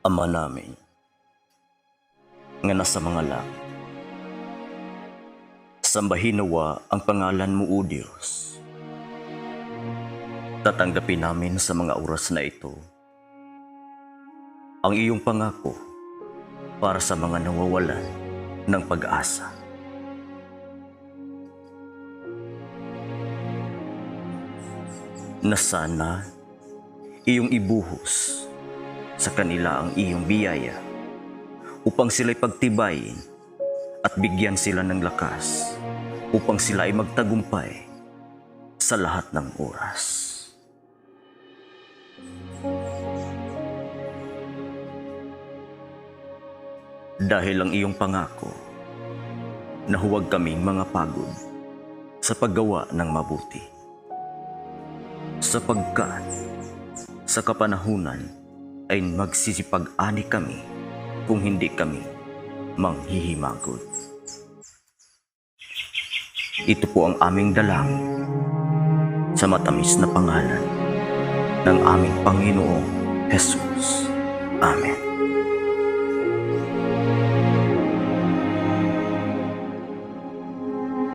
Ama namin, nga nasa mga langit. Sambahin nawa ang pangalan mo, O Diyos. Tatanggapin namin sa mga oras na ito ang iyong pangako para sa mga nawawalan ng pag-asa. Na sana iyong ibuhos sa kanila ang iyong biyaya upang sila'y pagtibayin at bigyan sila ng lakas upang sila ay magtagumpay sa lahat ng oras. Dahil ang iyong pangako na huwag kaming mga pagod sa paggawa ng mabuti. Sapagkat sa kapanahunan ay magsisipag-ani kami kung hindi kami manghihimagod. Ito po ang aming dalangin sa matamis na pangalan ng aming Panginoong Jesus. Amen.